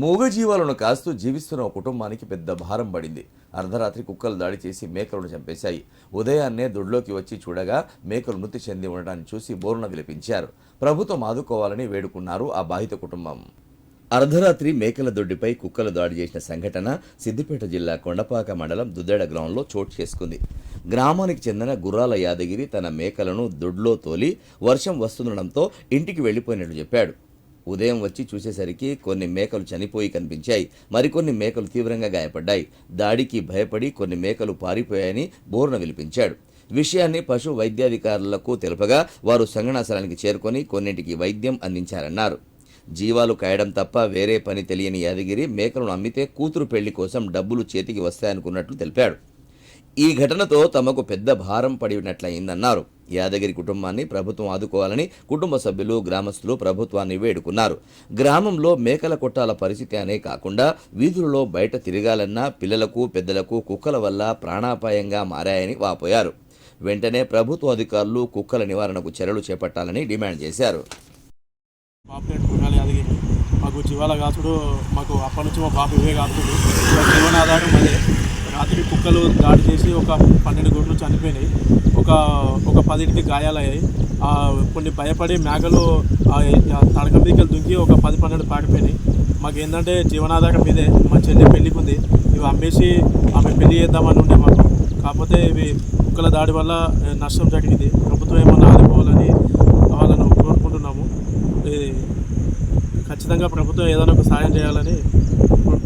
మూగజీవాలను కాస్తూ జీవిస్తున్న ఒక కుటుంబానికి పెద్ద భారం పడింది. అర్ధరాత్రి కుక్కలు దాడి చేసి మేకలను చంపేశాయి. ఉదయాన్నే దొడ్లోకి వచ్చి చూడగా మేకలు మృతి చెంది ఉండటాన్ని చూసి బోరున విలపించారు. ప్రభుత్వం ఆదుకోవాలని వేడుకున్నారు ఆ బాధిత కుటుంబం. అర్ధరాత్రి మేకల దొడ్డిపై కుక్కలు దాడి చేసిన సంఘటన సిద్దిపేట జిల్లా కొండపాక మండలం దుద్దేడ గ్రామంలో చోటు చేసుకుంది. గ్రామానికి చెందిన గుర్రాల యాదగిరి తన మేకలను దొడ్లో తోలి వర్షం వస్తుండడంతో ఇంటికి వెళ్ళిపోయినట్లు చెప్పాడు. ఉదయం వచ్చి చూసేసరికి కొన్ని మేకలు చనిపోయి కనిపించాయి. మరికొన్ని మేకలు తీవ్రంగా గాయపడ్డాయి. దాడికి భయపడి కొన్ని మేకలు పారిపోయాయని బోర్న విలిపించాడు విషయాన్ని పశు వైద్యాధికారులకు తెలుపగా వారు సంగణాసనానికి చేరుకొని కొన్నింటికి వైద్యం అందించారన్నారు. జీవాలు కాయడం తప్ప వేరే పని తెలియని యాదగిరి మేకలను అమ్మితే కూతురు పెళ్ళి కోసం డబ్బులు చేతికి వస్తాయనుకున్నట్లు తెలిపాడు. ఈ ఘటనతో తమకు పెద్ద భారం పడినట్లయిందన్నారు. యాదగిరి కుటుంబాన్ని ప్రభుత్వం ఆదుకోవాలని కుటుంబ సభ్యులు గ్రామస్తులు ప్రభుత్వాన్ని వేడుకున్నారు. గ్రామంలో మేకల కొట్టాల పరిస్థితి అనే కాకుండా వీధులలో బయట తిరగాలన్నా పిల్లలకు పెద్దలకు కుక్కల వల్ల ప్రాణాపాయంగా మారాయని వాపోయారు. వెంటనే ప్రభుత్వ అధికారులు కుక్కల నివారణకు చర్యలు చేపట్టాలని డిమాండ్ చేశారు. మాకు జీవాల కాసుడు మాకు అప్పటి నుంచి మా బాబు ఇవే కాసుడు జీవనాధారం అదే. కుక్కలు దాడి చేసి ఒక పన్నెండు గొడ్లు చనిపోయినాయి. ఒక ఒక పదింటికి గాయాలయ్యాయి. కొన్ని భయపడి మేకలు ఆ తడక మీదకి దుంకి ఒక పది పన్నెండు పాడిపోయినాయి. మాకు ఏంటంటే జీవనాధారం మీదే. మా చెల్లి పెళ్ళికి ఉంది ఇవి అమ్మేసి ఆమె పెళ్ళి చేద్దామని ఉండే మాకు. కాకపోతే ఇవి కుక్కల దాడి వల్ల నష్టం జరిగింది. ప్రభుత్వం ఏమన్నా ఆదుకోవాలని వాళ్ళను కోరుకుంటున్నాము. ఇది ఖచ్చితంగా ప్రభుత్వం ఏదైనా ఒక సాయం చేయాలని కోరుకుంటున్నాము.